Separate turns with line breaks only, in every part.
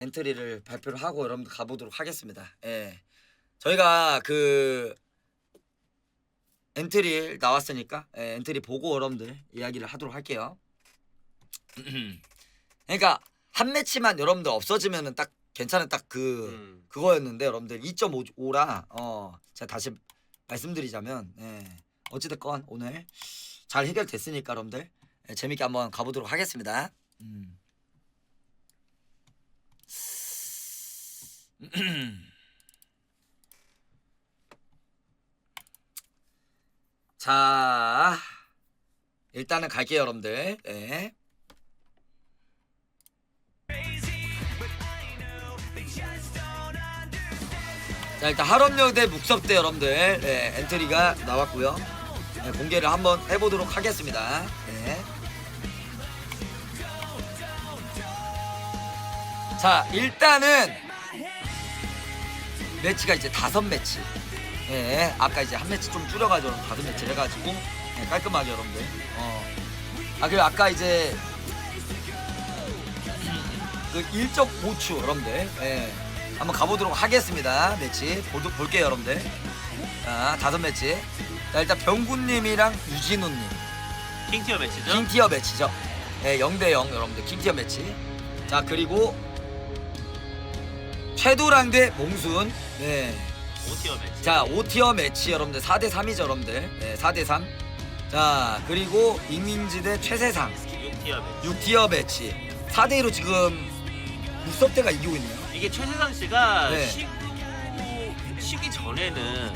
엔트리를 발표를 하고 여러분들 가보도록 하겠습니다. 예. 저희가 그 엔트리 나왔으니까 예, 엔트리 보고 여러분들 이야기를 하도록 할게요. 그러니까 한 매치만 여러분들 없어지면은 딱 괜찮은 딱그
음.
그거였는데 여러분들 2.5라 어 제가 다시 말씀드리자면 예. 어찌됐건 오늘 잘 해결됐으니까 여러분들 예, 재밌게 한번 가보도록 하겠습니다. 음. 자 일단은 갈게요 여러분들 예. 자 일단 할업여대 묵섭대 여러분들 예, 엔트리가 나왔고요 예, 공개를 한번 해보도록 하겠습니다 예. 자 일단은 매치가 이제 다섯 매치. 예 아까 이제 한 매치 좀 줄여가지고 다섯 매치 해가지고 예, 깔끔하게 여러분들. 어 아 그리고 아까 이제 그 1.5추 여러분들. 예. 한번 가보도록 하겠습니다 매치. 볼, 볼게요 여러분들. 자 다섯 매치. 자 일단 병구님이랑 유진우님.
킹티어 매치죠?
킹티어 매치죠. 예 0대0 여러분들. 킹티어 매치. 자 그리고 최도랑 대 몽순 네.
5티어 매치.
자 5티어 매치 여러분들 4대 3이죠 여러분들 네, 4대 3. 자 그리고 이민지 대 최세상
6티어 매치.
6티어 매치 4대 2로 지금 육섭대가 이기고 있네요.
이게 최세상 씨가
네.
쉬고 쉬기 전에는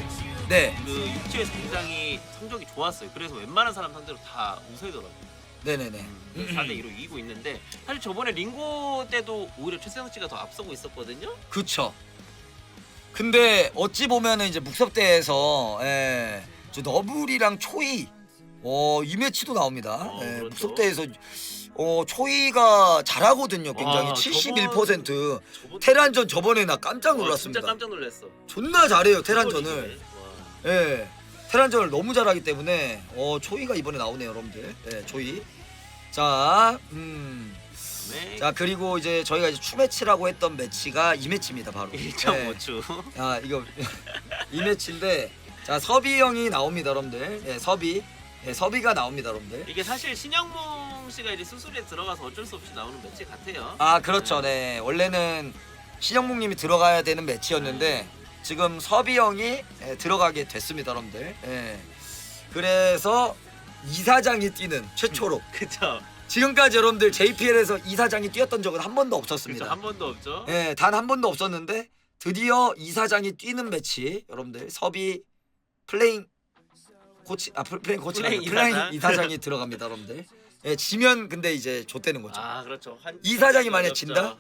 네,
그 육지에서 굉장히 성적이 좋았어요. 그래서 웬만한 사람 상대로 다 우세더라고요.
네네네.
4대 2로 이기고 있는데 사실 저번에 링고 때도 오히려 최세상 씨가 더 앞서고 있었거든요.
그쵸. 근데 어찌 보면은 이제 묵섭대에서 예, 저 너블이랑 초이 어, 이 매치도 나옵니다.
어,
예,
그렇죠.
묵섭대에서 어, 초이가 잘하고든요. 굉장히
와,
71%.
저번
테란전 저번에 나 깜짝
어,
놀랐습니다.
진짜 깜짝 놀랐어.
존나 잘해요 테란전을.
와.
예. 테란전을 너무 잘하기 때문에 어 초이가 이번에 나오네요 여러분들. 예, 초이. 자, 음.
네.
자 그리고 이제 저희가 이제 추 매치라고 했던 매치가 이 매치입니다 바로.
1.5주.
예. 아 이거 이 매치인데 자 서비 형이 나옵니다 여러분들. 예, 서비. 예, 서비가 나옵니다 여러분들.
이게 사실 신영몽 씨가 이제 수술에 들어가서 어쩔 수 없이 나오는 매치 같아요.
아 그렇죠. 네 원래는 신영묵님이 들어가야 되는 매치였는데 지금 서비 형이 예, 들어가게 됐습니다, 여러분들. 예. 그래서 이사장이 뛰는 최초로
그쵸.
지금까지 여러분들 JPL에서 이사장이 뛰었던 적은 한 번도
그쵸.
없었습니다.
한 번도 없죠.
예, 단 한 번도 없었는데 드디어 이사장이 뛰는 매치 여러분들 서비 플레잉 코치 아 플- 플레잉 코치가
플레잉
아니라 플레잉
이사장.
이사장이 들어갑니다, 여러분들. 예, 지면 근데 이제 좆되는 거죠.
아 그렇죠. 한-
이사장이 만약
어렵죠.
진다?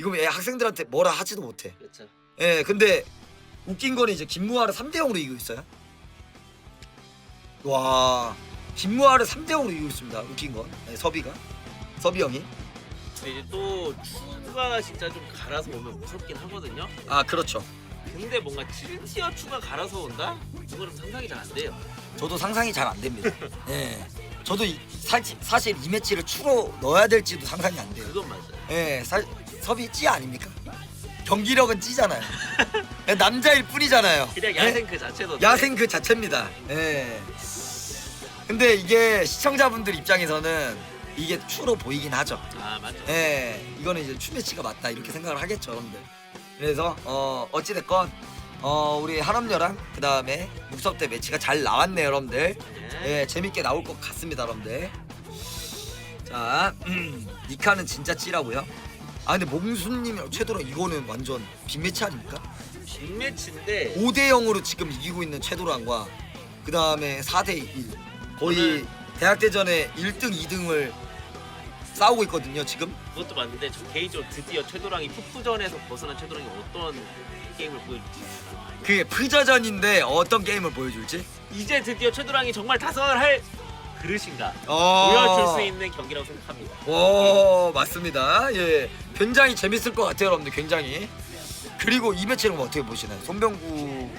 이거 애 학생들한테 뭐라 하지도 못해.
그렇죠.
예, 근데 웃긴 거는 이제 김무하를 3대 0으로 이기고 있어요. 와, 김무하를 3대 0으로 이기고 있습니다. 웃긴 건 예, 서비가 서비 형이.
근데 이제 또 추가 진짜 좀 갈아서 오면 무섭긴 하거든요.
아 그렇죠.
근데 뭔가 7티어 추가 갈아서 온다? 이거는 상상이 잘 안 돼요.
저도 상상이 잘 안 됩니다. 예, 저도 이, 사, 사실 이 매치를 추로 넣어야 될지도 상상이 안 돼요.
그건 맞아요.
예, 사, 서비 찌 아닙니까? 경기력은 찌잖아요. 예, 남자일 뿐이잖아요.
그냥
예?
야생 그 자체도
야생 그 자체입니다. 예. 근데 이게 시청자분들 입장에서는 이게 추로 보이긴 하죠.
아 맞죠.
예. 이거는 이제 추 매치가 맞다 이렇게 생각을 하겠죠, 여러분들. 그래서 어 어찌 됐건 어 우리 한엄녀랑 그 다음에 묵섭 대 매치가 잘 나왔네요, 여러분들.
네.
예, 재밌게 나올 것 같습니다, 여러분들. 자, 음, 니카는 진짜 찌라고요? 아 근데 몽순님이랑 최도랑 이거는 완전 빅매치 아닙니까?
빅매치인데
5대 0으로 지금 이기고 있는 최도랑과 그 다음에 4대 1 거의 대학대전에 1등 2등을 싸우고 있거든요 지금.
그것도 맞는데 저 개인적으로 드디어 최도랑이 푸푸전에서 벗어난 최도랑이 어떤 게임을 보여줄지.
그게 프저전인데 어떤 게임을 보여줄지?
이제 드디어 최도랑이 정말 다성을 할 그릇인가?
어...
보여줄 수 있는 경기라고 생각합니다.
오 맞습니다. 예 굉장히 재밌을 것 같아요 여러분들 굉장히. 그리고 이 매치는 어떻게 보시나요? 손병구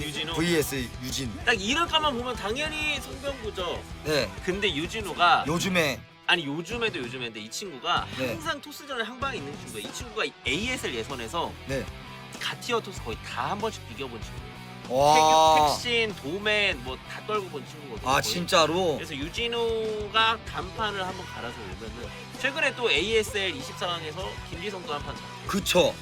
유진호
vs 유진
딱 이럴까만 보면 당연히 송병구죠.
네
근데 유진호가
요즘에
아니 요즘에도 요즘인데 이 친구가
네.
항상 토스전에 한 방에 있는 친구야. 이 친구가 ASL 예선에서
네.
가티어 토스 거의 다 한 번씩 비겨본 친구.
와.
태규, 택신, 도맨 뭐 다 떨고 본 친구거든요.
아
거의.
진짜로.
그래서 유진우가 단판을 한번 갈아서 오면은 최근에 또 ASL 24강에서 김지성도 한판
그쵸.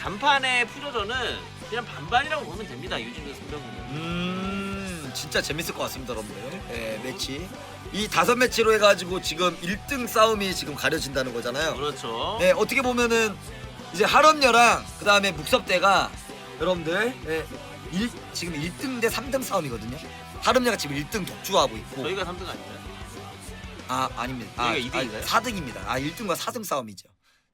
단판의 푸저전은 그냥 반반이라고 보면 됩니다. 유진우 승병은.
음 진짜 재밌을 것 같습니다 여러분들 예 매치 이 다섯 매치로 해가지고 지금 1등 싸움이 지금 가려진다는 거잖아요
그렇죠.
예 어떻게 보면은 이제 할엄녀랑 그 다음에 묵섭대가 여러분들 예, 일, 지금 1등 대 3등 싸움이거든요 할엄녀가 지금 1등 독주하고 있고
저희가 3등 아닌가요?
아 아닙니다 아,
저희가 이등인가요?
4등입니다 아 1등과 4등 싸움이죠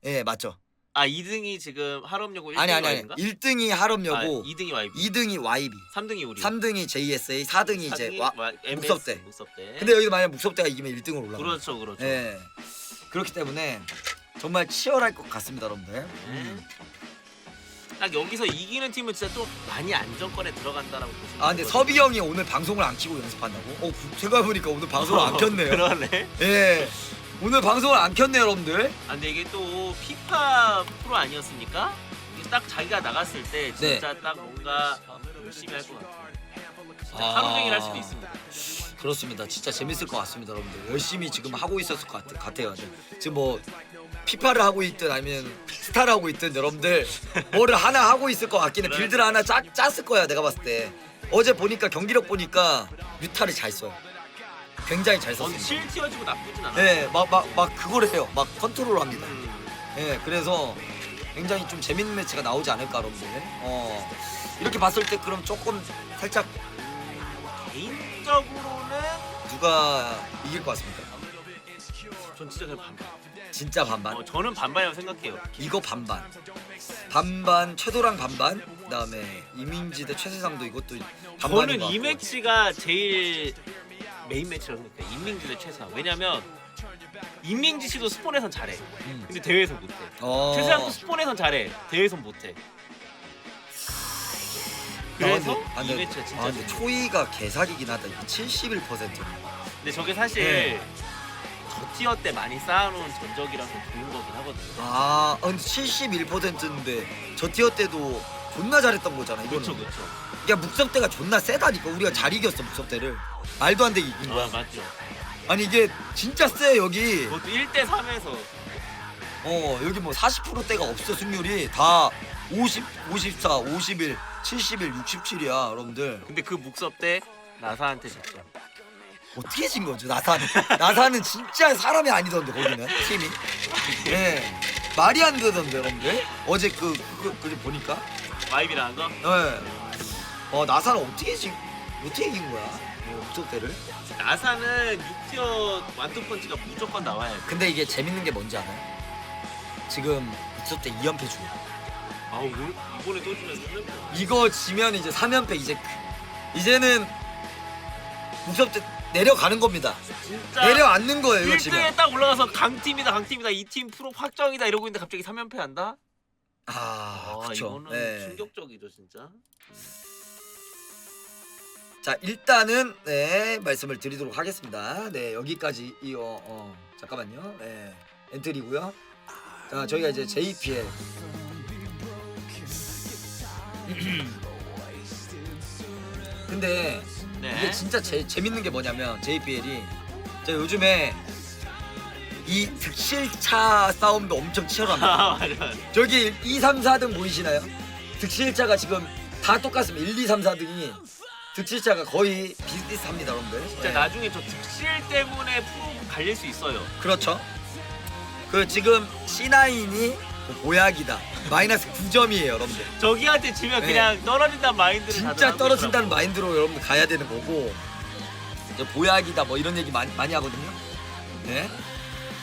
예 맞죠
아 2등이 지금 할업여고 1등이
아니 아니 아니
와이인가?
1등이
아,
할엄녀고
2등이 와이비.
2등이 YB
3등이 우리.
3등이 JSA 4등이 이제 와,
MS,
묵섭대.
묵섭대.
근데 여기도 만약 묵섭대가 이기면 1등으로 올라가.
그렇죠, 그렇죠.
예. 그렇기 때문에 정말 치열할 것 같습니다, 여러분들.
네.
음.
딱 여기서 이기는 팀은 진짜 좀 많이 안정권에 들어간다라고 보시면
아 근데 서비 형이 오늘 방송을 안 키고 연습한다고? 어 제가 보니까 오늘 방송을 안 켰네요.
그러네.
예. 오늘 방송을 안 켰네요, 여러분들.
아 근데 이게 또 피파 프로 아니었습니까? 이게 딱 자기가 나갔을 때
네.
진짜 딱 뭔가 열심히 할 것 같아요. 진짜
아.
하루 종일 할 수도 있습니다.
그렇습니다. 진짜 재밌을 것 같습니다, 여러분들. 열심히 지금 하고 있었을 것 같, 같아요. 지금 뭐 피파를 하고 있든 아니면 스타를 하고 있든 여러분들 뭐를 하나 하고 있을 것 같긴 해. 빌드를 하나 짜, 짰을 거야, 내가 봤을 때. 어제 보니까 경기력 보니까 뮤타를 잘 써요. 굉장히 잘 썼습니다.
실 튀어지고 나쁘진 않아.
네, 막막막 그걸 해요. 막 컨트롤 합니다.
음,
예, 그래서 굉장히 좀 재밌는 매치가 나오지 않을까, 여러분들. 어, 이렇게 봤을 때 그럼 조금 살짝
개인적으로는
누가 이길 것 같습니까?
전 진짜 그냥 반반.
진짜 반반.
어, 저는 반반이라고 생각해요.
이거 반반. 반반 최도랑 반반. 그다음에 이민지 대 최세상도 이것도 반반인
저는 것이
같고.
매치가 제일 메인 매치라고 생각해요. 임민지 대 최상. 왜냐면 임민지 씨도 스폰에선 잘해.
음.
근데 대회에선 못해.
어.
최상도 스폰에선 잘해. 대회에선 못해.
아,
그래서
근데- 아,
이
근데-
매치가 진짜
아, 근데. 초이가 개사기긴 하다. 이게 71%.
근데 저게 사실
네.
저 티어 때 많이 쌓아놓은 전적이라서 좋은 거긴 하거든요.
아, 아, 근데 71%인데 저 티어 때도 존나 잘했던 거잖아. 이거는.
그렇죠, 그렇죠.
야 묵섭대가 존나 세다니까. 우리가 잘 이겼어 묵섭대를. 말도 안 되게 이긴 거야.
아 맞죠.
아니 이게 진짜 세 여기.
그것도 1대 3에서.
어 여기 뭐 40%대가 없어 승률이. 다 50, 54, 51, 71, 67이야 여러분들.
근데 그 묵섭 때 나사한테 졌죠.
어떻게 진 거죠 나사는? 나사는 진짜 사람이 아니던데 거기는. 팀이. 예. 말이 안 되던데 여러분들. 어제 그, 그, 그 보니까?
와이비랑 한 거?
예 어 나사는 어떻게 진 어떻게 이긴 거야 어, 묵섭대를
나사는 6티어 완투펀치가 무조건 나와야 돼.
근데 이게 재밌는 게 뭔지 알아요? 지금 묵섭대 2연패 중이야.
아 이번에 또 주면 3년
이거 지면 이제 3연패 이제 그- 이제는 묵섭대 내려가는 겁니다.
진짜
내려앉는 거예요 이거 지금.
1등에 딱 올라가서 강팀이다 강팀이다 이 팀 프로 확정이다 이러고 있는데 갑자기 3연패 한다?
아,
아
그렇죠.
이거는 충격적이죠 진짜.
자 일단은 네 말씀을 드리도록 하겠습니다. 네 여기까지 이어 어, 잠깐만요. 네 엔트리고요. 자 저희가 이제 JPL 근데
네.
이게 진짜 제, 재밌는 게 뭐냐면 JPL이 저 요즘에 이 득실차 싸움도 엄청 치열합니다.
아.
저기 2, 3, 4등 보이시나요? 득실차가 지금 다 똑같습니다. 1, 2, 3, 4등이 득실차가 거의 비슷비슷합니다, 여러분들.
진짜
네.
나중에 저 득실 때문에 프로 갈릴 수 있어요.
그렇죠. 그 지금 C9이 보약이다. 마이너스 9점이에요, 여러분들.
저기한테 지면
네.
그냥 떨어진다는 마인드를
진짜
다들 하고
떨어진다는
있더라고요.
마인드로 여러분들 가야 되는 거고. 이제 보약이다 뭐 이런 얘기 많이 많이 하거든요. 네.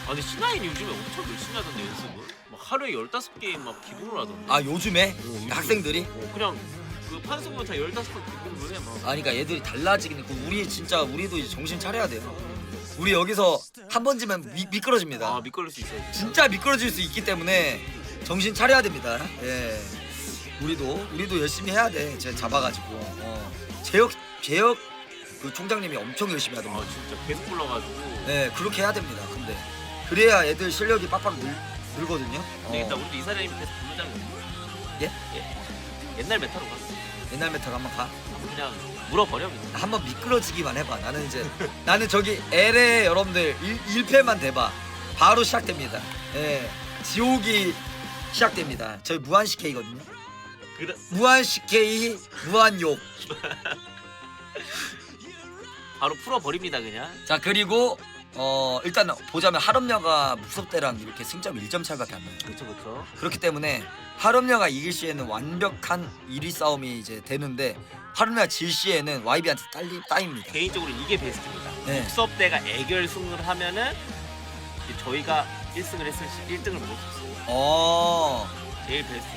아 근데 신하인 요즘에 엄청 열심히 하던데 연습을. 막 하루에 15게임 막 기본으로 하던데.
아 요즘에
요즘에.
학생들이
어, 그냥 그 보면 다 15번 기본으로 해 막.
아 그러니까 얘들이 달라지긴 했고 우리 진짜 우리도 이제 정신 차려야 돼요. 우리 여기서 한번 지면 미, 미끄러집니다.
아 미끌릴 수 있어요.
진짜 미끄러질 수 있기 때문에 정신 차려야 됩니다. 예. 우리도 우리도 열심히 해야 돼. 제 잡아가지고 어. 제역 제역 그 총장님이 엄청 열심히
아
하던데.
진짜 계속 불러가지고.
네, 그렇게 해야 됩니다. 근데 그래야 애들 실력이 빡빡 늘, 늘거든요.
근데 일단
어,
우리도 이사장님 밑에서 부르자고.
예?
예. 옛날 메타로 가.
옛날 메타로 한번 가.
그냥 물어버려 그냥.
한번 미끄러지기만 해봐. 나는 이제 나는 저기 L에 여러분들 1, 1패만 돼봐. 바로 시작됩니다. 예, 지옥이 시작됩니다. 저희 무한 CK거든요.
그래.
무한 CK, 무한 욕.
바로 풀어버립니다 그냥.
자 그리고 어 일단 보자면 하럼녀가 묵섭대랑 이렇게 승점 1점 차이밖에 안 나요.
그렇죠 그렇죠.
그렇기 때문에 하럼녀가 이길 시에는 완벽한 1위 싸움이 이제 되는데 하럼녀가 질 시에는 YB한테 딸리 따입니다.
개인적으로 이게 베스트입니다.
네.
복섭대가 애결 승을 하면은 이제 저희가 1승을 했을 시 1등을 못 했어요.
어.
제일 베스트.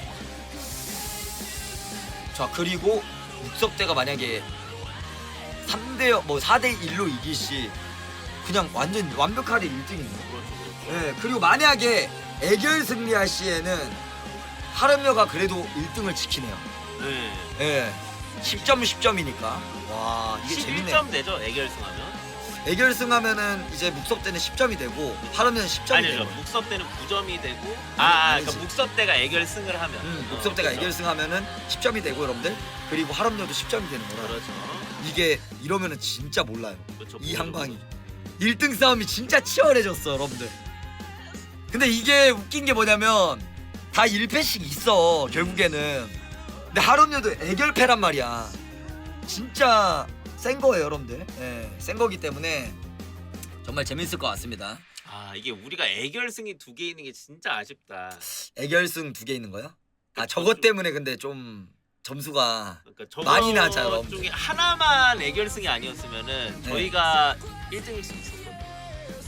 자 그리고 묵섭대가 만약에 3대 뭐 4대 1로 이길 시 그냥 완전 완벽하게 1등입니다.
그렇죠 그렇죠.
예, 그리고 만약에 애결 승리할 시에는 하름여가 그래도 1등을 지키네요.
네.
예. 10점 10점이니까. 와, 이게 재밌네요.
11점 되죠 애결승하면.
애결승 하면은 이제 묵섭 때는 10점이 되고 하름여는 10점이
아니죠.
되고.
묵섭대는 9점이 되고 아,
아.
그러니까 묵섭대가 애결승을 하면.
음,
어,
묵섭 때가
그렇죠.
애결승 하면은 10점이 되고 여러분들. 그리고 하름여도 10점이 되는 거라.
그렇죠.
이게 이러면은 진짜 몰라요.
그렇죠.
이
모르죠,
한방이.
모르죠.
1등 싸움이 진짜 치열해졌어, 여러분들. 근데 이게 웃긴 게 뭐냐면 다 1패씩 있어, 결국에는. 근데 하루녀도 애결패란 말이야. 진짜 센 거예요, 여러분들. 예, 센 거기 때문에 정말 재밌을 것 같습니다.
아 이게 우리가 애결승이 두 개 있는 게 진짜 아쉽다.
애결승 두 개 있는 거야? 아, 저것 때문에 근데 좀 점수가
그러니까 저거
많이 나자, 여러분들.
중에 하나만 애결승이 아니었으면은
네.
저희가 1등일 수 있었거든요.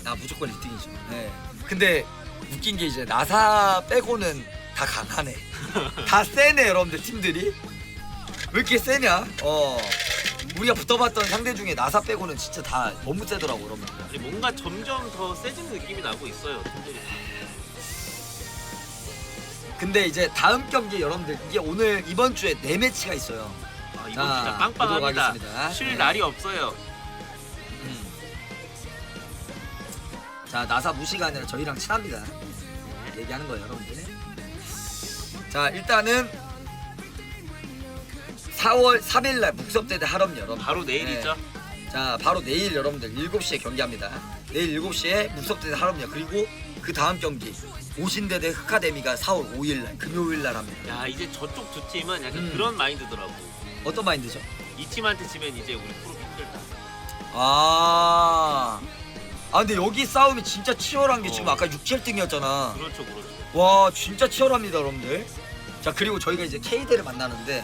나 무조건 1등이죠. 네. 근데 웃긴 게 이제 나사 빼고는 다 강하네. 다 세네 여러분들 팀들이. 왜 이렇게 세냐? 어. 우리가 붙어봤던 상대 중에 나사 빼고는 진짜 다 너무 세더라고 여러분들.
아니 뭔가 점점 더 세지는 느낌이 나고 있어요. 팀들이.
근데 이제 다음 경기 여러분들 이게 오늘 이번 주에 네 매치가 있어요.
아 이건
자,
진짜 빵빵합니다.
하겠습니다.
쉴
네.
날이 없어요.
음. 자 나사 무시가 아니라 저희랑 친합니다. 얘기하는 거예요 여러분들. 자 일단은 4월 3일날 묵섭대 대 하럼 여러분.
바로 내일이죠.
자 바로 내일 여러분들 7시에 경기합니다. 내일 7시에 묵섭대 대 하럼요. 그리고 그 다음 경기 오신대 대 흑카데미가 4월 5일날 금요일날 합니다.
야 이제 저쪽 두 팀은 약간
음.
그런 마인드더라고.
어떤 마인드죠?
이 팀한테 지면 이제 우리 프로 힘들다.
아. 아 근데 여기 싸움이 진짜 치열한 게 지금
어.
아까 6, 7등이었잖아.
그렇죠, 그렇죠.
와 진짜 치열합니다 여러분들 자 그리고 저희가 이제 K대를 만나는데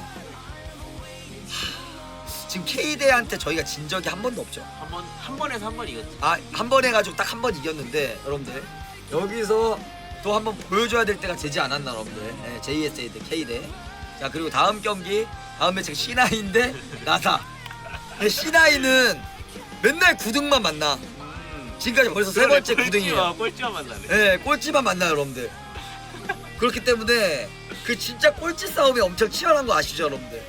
하, 지금 K대한테 저희가 진 적이 한 번도 없죠
한번 한 번에서 한 번 이겼지.
아 한 번 해가지고 딱 한 번 이겼는데 여러분들 여기서 또 한번 보여줘야 될 때가 되지 않았나 여러분들 네, JSA 대 K대 자 그리고 다음 경기 다음 매치가 C9인데 나사 근데 C9은 맨날 9등만 만나
음.
지금까지 벌써 세 번째 9등이에요
꼴찌와 만나네.
네, 꼴찌만 만나요, 여러분들. 그렇기 때문에 그 진짜 꼴찌 싸움이 엄청 치열한 거 아시죠, 여러분들?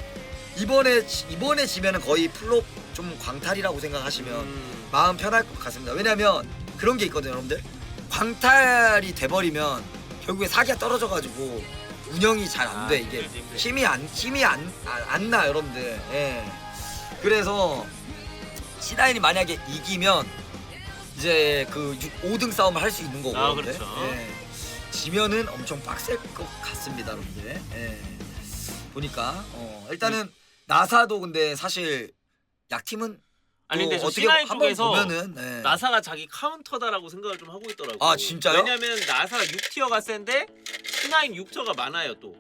이번에 지- 이번에 지면은 거의 플롭 좀 광탈이라고 생각하시면
음.
마음 편할 것 같습니다. 왜냐면 그런 게 있거든요, 여러분들. 광탈이 돼버리면 결국에 사기가 떨어져가지고 운영이 잘 안 돼.
아,
이게
힘들지, 힘들지.
힘이 안 힘이 안안나 여러분들. 예. 그래서 C9이 만약에 이기면 이제 그 5등 싸움을 할 수 있는 거고.
아. 그렇죠.
예. 지면은 엄청 빡셀 것 같습니다, 여러분들. 예. 보니까 어, 일단은 나사도 근데 사실 약팀은
아니 근데 저
어떻게
C9
한번
쪽에서
보면은 예.
나사가 자기 카운터다라고 생각을 좀 하고 있더라고.
아, 진짜요?
왜냐면 나사가 6티어가 센데 C9 6티어가 많아요 또.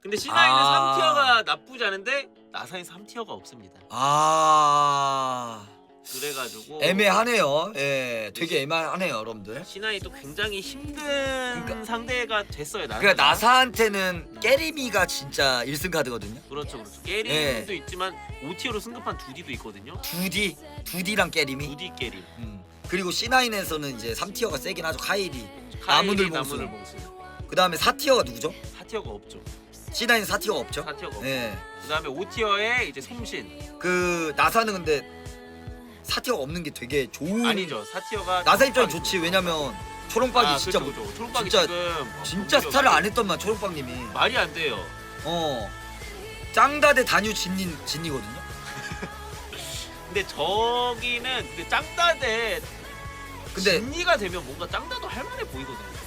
근데 C9은
아.
3티어가 나쁘지 않은데 나사는 3티어가 없습니다.
아
그래가지고
애매하네요. 예, 되게 애매하네요, 여러분들.
C9이 또 굉장히 힘든
그러니까-
상대가 됐어요. 나사가.
그러니까 나사한테는 깨리미가 진짜 1승 카드거든요.
그렇죠, 그렇죠.
예.
있지만 5티어로 승급한 두디도 있거든요.
두디, 두디랑 깨리미.
두디 게림.
음. 그리고 C9에서는 이제 3티어가 세긴 하죠. 카이리. 나무늘 봉수.
나무늘 봉수.
그 다음에 4티어가 누구죠?
4티어가 없죠.
C9은 4티어가 없죠.
4티어가 없죠.
예.
그 다음에 5티어에 이제 솜신.
그 나사는 근데 사티어가 없는 게 되게 좋은
아니죠. 사티어가
나사 입장이. 좋지 왜냐면 초롱박이
아,
진짜
그쵸, 그쵸. 초록박이
진짜-
지금
진짜
공격이
스타를 안 했던만 초롱박님이
말이 안 돼요.
어 짱다 대 단유 진니 진니거든요
근데 저기는 그 짱다대
근데
진리가 되면 뭔가 짱다도 할 만해 보이거든요.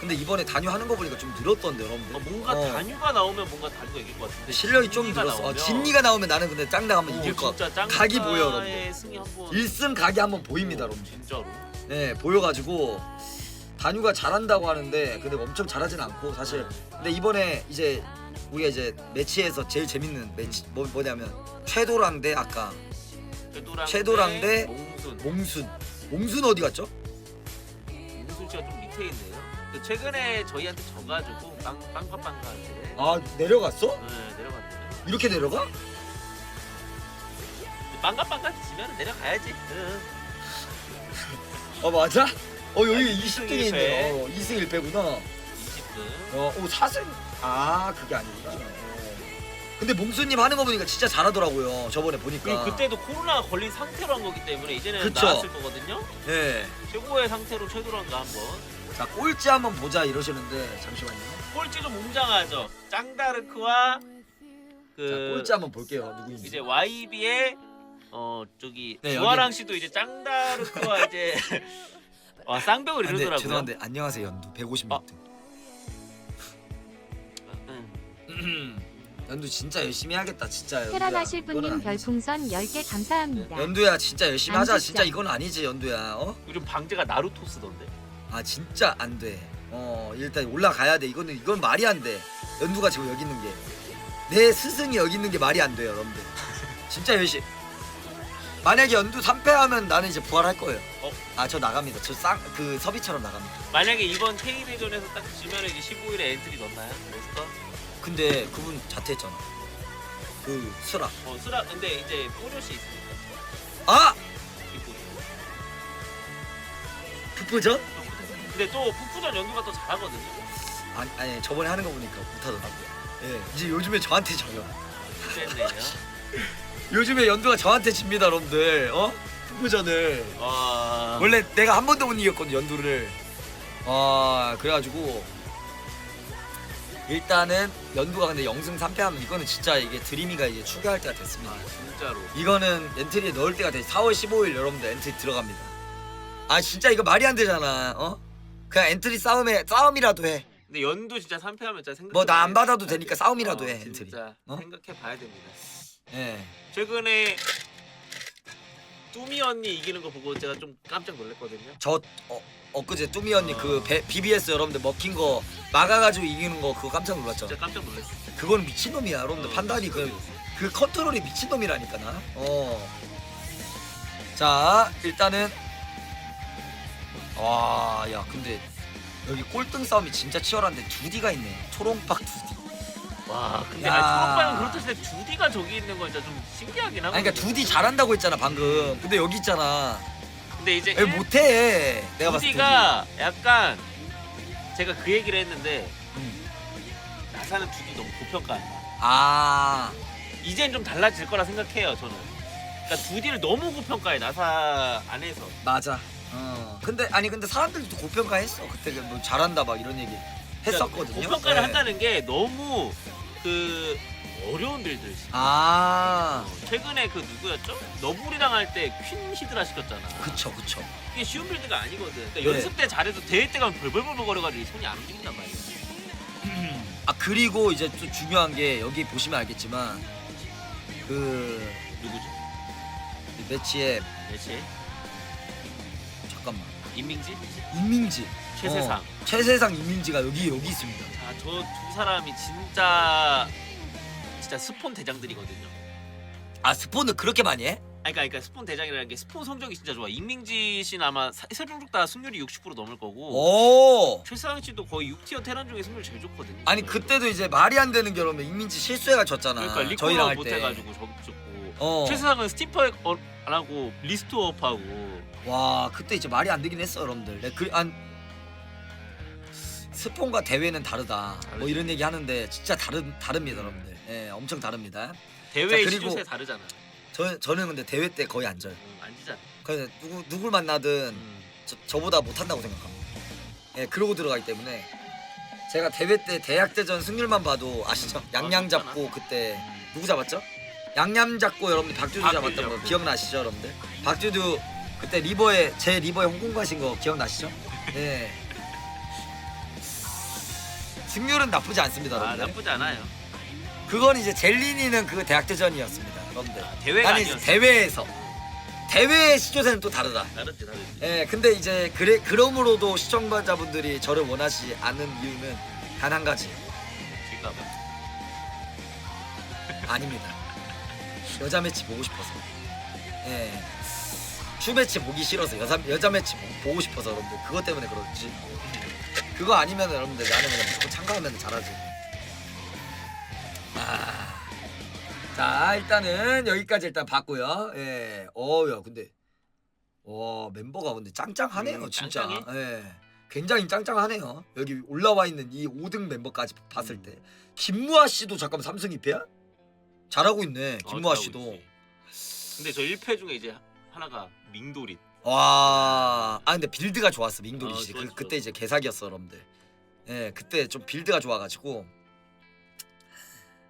근데 이번에 단유 하는 거 보니까 좀 늘었던데 여러분들
어, 뭔가
어.
단유가 나오면 뭔가 단유가 이길 것 같은데
실력이 좀
진리가
늘었어 어,
나오면-
진니가 나오면 나는 근데 하면
어,
이길 것 같아
진짜 짱다의
각이 보여, 여러분들.
승이 한번
1승 각이 한번 보입니다 여러분
진짜로.
네 보여가지고 단유가 잘한다고 하는데 근데 엄청 잘하진 않고 사실 근데 이번에 이제 우리가 이제 매치에서 제일 재밌는 매치 뭐, 뭐냐면 최도랑 대 아까
섀도랑,
섀도랑 대
몽순.
몽순 몽순 어디 갔죠?
몽순 씨가 좀 밑에 있네요. 그 최근에 저희한테 져가지고 빵 빵빠빵가한테
아 내려갔어?
네, 내려갔네요.
이렇게 내려가?
빵가빵가 지면 내려가야지. 응.
어 맞아? 어 여기
아니,
20등에
2승
있네 어 2승 1패구나
20등.
어 오 4승 아 그게 아니구나 어. 근데 몽순님 하는 거 보니까 진짜 잘하더라고요 저번에 보니까
그리고 그때도 코로나 걸린 상태로 한 거기 때문에 이제는
그쵸.
나았을 거거든요.
네.
최고의 상태로 최도랑가 한번.
자 꼴찌 한번 보자 이러시는데 잠시만요
꼴찌 좀 웅장하죠. 짱다르크와
자
그
꼴찌 한번 볼게요 누구인지
이제 YB의 어 저기
네,
주아랑 씨도 이제 짱다르크와 이제 와 쌍벽을
아, 근데
이루더라고요.
죄송한데 안녕하세요 연두 156등
아. 응.
연두 진짜 열심히 하겠다 진짜 연두야
테란하실
이거는
분님
아니지.
별풍선 10개 감사합니다.
연두야 진짜 열심히
안
하자
진짜.
진짜 이건 아니지 연두야 어?
요즘 방제가 나루토 쓰던데.
아 진짜 안 돼 어 일단 올라가야 돼 이거는 이건 말이 안 돼 연두가 지금 여기 있는 게 내 스승이 여기 있는 게 말이 안 돼요 여러분들 진짜 열심히 만약에 연두 3패하면 나는 이제 부활할 거예요
어?
아 저 나갑니다 저 쌍그 섭이처럼 나갑니다
만약에 이번 K 대전에서 딱 지면 이제 15일에 엔트리 넣나요? 로스터?
근데 그분 자퇴했잖아 그 수라
어 쓰라 근데 이제 뽀료씨 있으니까
아!
이쁘.
풋풋전?
근데 또 푸푸전 연두가 또 잘하거든요.
아니, 아니 저번에 하는 거 보니까 못하더라고요 예 이제 요즘에 저한테 져요
됐네요.
요즘에 연두가 저한테 집니다 여러분들 어? 풋풋전을
와.
원래 내가 한 번도 못 이겼거든 연두를 아 그래가지고 일단은 연두가 근데 영승 3패하면 이거는 진짜 이게 드림이가 이제 추가할 때가 됐습니다
아 진짜로.
이거는 엔트리에 넣을 때가 돼 4월 15일 여러분들 엔트리 들어갑니다 아 진짜 이거 말이 안 되잖아 어? 그냥 엔트리 싸움에 싸움이라도
근데 연두 진짜 3패하면 진짜 생각.
뭐나 안 받아도 되니까 싸움이라도 해 엔트리
진짜
어?
생각해 봐야 됩니다.
예.
최근에 뚜미 언니 이기는 거 보고 제가 좀 깜짝 놀랐거든요.
저 어, 엊그제 뚜미 언니
어.
그 배- BBS 여러분들 먹힌 거 막아가지고 이기는 거 그거 깜짝 놀랐죠
진짜 깜짝 놀랐어요.
그거는 미친놈이야 여러분들
어,
판단이 그. 그 컨트롤이 미친놈이라니까 나 어. 자 일단은 와 야 근데 여기 꼴등 싸움이 진짜 치열한데 두디가 있네 초롱박 두디
와 근데
야.
아니 초록방은 그렇다 치는데 주디가 저기 있는 건 진짜 좀 신기하긴 하거든요.
아니 그러니까 두디 잘한다고 했잖아 방금 근데 여기 있잖아
근데 이제
왜 못해 내가 봤을 때
주디가 약간 제가 그 얘기를 했는데
음.
나사는 주디 너무 고평가한다.
아
이젠 좀 달라질 거라 생각해요 저는. 그러니까 주디를 너무 고평가해 나사 안에서.
맞아 어. 근데 아니 근데 사람들도 고평가했어 그때 그뭐 잘한다 막 이런 얘기 했었거든요
그러니까 고평가를
네.
한다는 게 너무 그 어려운 빌들.
아
최근에 그 누구였죠? 너블이랑 할 때 퀸 히드라 시켰잖아.
그쵸 그쵸
이게 쉬운 빌드가 아니거든. 그러니까
네.
연습 때 잘해도 대회 때 가면 벌벌벌 거려가지고 이 손이 안 움직인단 말이야.
아 그리고 이제 또 중요한 게 여기 보시면 알겠지만 그
누구죠?
매치에
대체 임민지,
임민지
최세상.
어, 최세상 임민지가 여기 여기 있습니다
자, 저두 사람이 진짜 진짜 스폰 대장들이거든요.
아 스폰을 그렇게 많이 해?
아니, 그러니까, 그러니까 스폰 대장이라는 게 스폰 성적이 진짜 좋아. 임민지 씨는 아마 사- 세종 다 승률이 60% 넘을 거고
오
최세상 씨도 거의 6티어 테란 중에 승률 제일 좋거든요.
아니 그때도 이제 말이 안 되는 결혼면 임민지 실수해가 졌잖아
그러니까
저희랑
리콜 할못
때.
해가지고 적고
어.
최세상은 스티퍼 어, 안 하고 리스트업 하고
와 그때 이제 말이 안 되긴 했어 여러분들 내 그, 안 스폰과 대회는 다르다 뭐. 이런 얘기 하는데 진짜 다른 다릅니다 여러분들 예 엄청 다릅니다
대회
자, 그리고-
시조세 다르잖아.
저 저는 근데 대회 때 거의 안 져요.
음, 안 지잖아.
그냥 누구 누굴 만나든
음.
저, 저보다 못한다고 생각합니다. 예, 그러고 들어가기 때문에 제가 대회 때 대학대전 승률만 봐도 아시죠? 양양 잡고 그때 누구 잡았죠? 양양 잡고 여러분들 박주두
박주두
잡았던 거. 기억나시죠, 여러분들? 박주두 그때 리버에 제 리버에 홍콩 가신 거 기억나시죠? 예. 승률은 나쁘지 않습니다,
아
여러분들.
나쁘지 않아요.
그건 이제 젤리니는 그 대학대전이었습니다, 여러분들.
아, 대회가
나는 이제
아니었어.
대회에서 대회 시조세는 또 다르다.
다르지 다르지.
예, 근데 이제 그래 그러므로도 시청자분들이 저를 원하지 않는 이유는 단 한 가지
질까봐.
아닙니다. 여자 매치 보고 싶어서. 예. 슈 매치 보기 싫어서 여자 여자 매치 보- 보고 싶어서 여러분들 그것 때문에 그렇지. 그거 아니면 여러분들 나는 그냥 무조건 참가하면 잘하지. 아. 자 일단은 여기까지 일단 봤고요. 예. 어야 근데 와 멤버가 근데 짱짱하네요
음,
진짜.
짱짱해?
예. 굉장히 짱짱하네요. 여기 올라와 있는 이 5등 멤버까지 봤을
음.
때 김무아 씨도 잠깐 삼성 2패야? 잘하고 있네
어,
김무아
잘하고
씨도.
있지. 근데 저 1패 중에 이제 하나가 민돌이.
와, 아 근데 빌드가 좋았어 민돌이
어,
씨. 그,
좋았어.
그때 이제 개사기였어 여러분들. 예, 그때 좀 빌드가 좋아가지고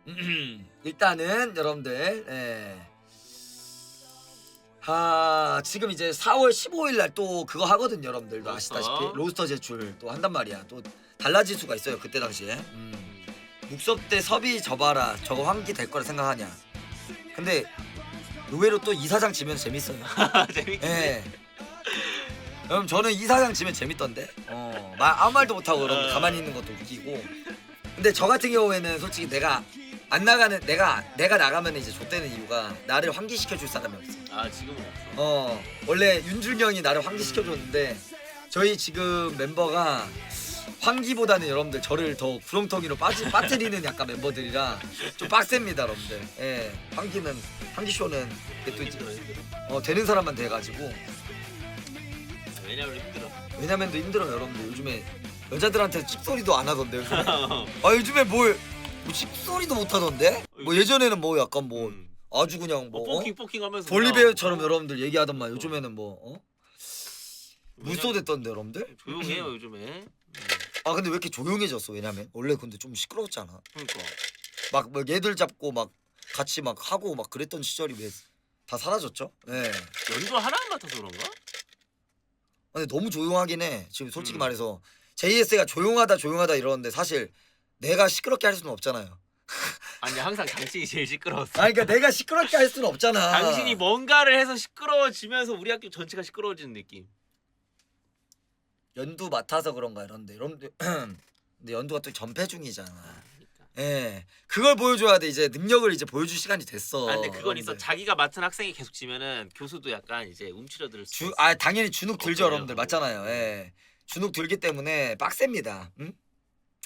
일단은 여러분들, 예. 아 지금 이제 4월 15일 날 또 그거 하거든요 여러분들도
로스터.
아시다시피 로스터 제출 또 한단 말이야 또 달라질 수가 있어요 그때 당시에 음. 묵섭 때 섭이 져봐라 저거 환기 될 거라 생각하냐 근데 의외로 또 이사장 지면 재밌어요
재밌겠네.
예. 여러분 저는 이사장 지면 재밌던데. 어, 말 아무 말도 못 하고 여러분
어.
가만히 있는 것도 웃기고. 근데 저 같은 경우에는 솔직히 내가 안 나가는 내가 내가 나가면 이제 좆되는 이유가 나를 환기시켜 줄 사람이 없어.
아 지금은 없어.
어 원래 윤준이 형이 나를 환기시켜 줬는데 저희 지금 멤버가 환기보다는 여러분들 저를 더 구렁텅이로 빠지 빠뜨리는 약간 멤버들이라 좀 빡셉니다 여러분들. 예 환기는 환기 쇼는 이게 또 이제
힘들어 힘들어.
어, 되는 사람만 돼가지고
왜냐면 힘들어.
왜냐면도 힘들어요 여러분들 요즘에 여자들한테 찝소리도 안 하던데 요즘에 아 요즘에 뭘뭐 찝소리도 못 하던데 뭐 예전에는 뭐 약간 뭐
음.
아주 그냥
뭐
뭐 어?
포킹 포킹 하면서
볼리베어처럼
그냥,
여러분들 얘기하던만 요즘에는 뭐 어?
왜냐면
물소됐던데 여러분들
조용해요 요즘에. 음.
아 근데 왜 이렇게 조용해졌어 왜냐면 원래 근데 좀 시끄러웠잖아
그러니까.
막뭐 얘들 잡고 막 같이 막 하고 막 그랬던 시절이 왜 다 사라졌죠 예
연주 하나만 맡아서 그런가?
근데 너무 조용하긴 해 지금 솔직히
음.
말해서 JS가 조용하다 조용하다 이러는데 사실 내가 시끄럽게 할 수는 없잖아요
아니 항상 당신이 제일 시끄러웠어.
아 그러니까 내가 시끄럽게 할 수는 없잖아.
당신이 뭔가를 해서 시끄러워지면서 우리 학교 전체가 시끄러워지는 느낌.
연두 맡아서 그런가 이런데 여러분들 근데 연두가 또 전패 중이잖아.
그러니까.
예, 그걸 보여줘야 돼 이제 능력을 이제 보여줄 시간이 됐어.
아 근데 그건 있어. 자기가 맡은 학생이 계속 지면은 교수도 약간 이제 움츠러들 수.
주,
있어.
아 당연히 주눅 들죠
어,
여러분들. 맞잖아요. 예, 주눅 들기 때문에 빡셉니다. 응?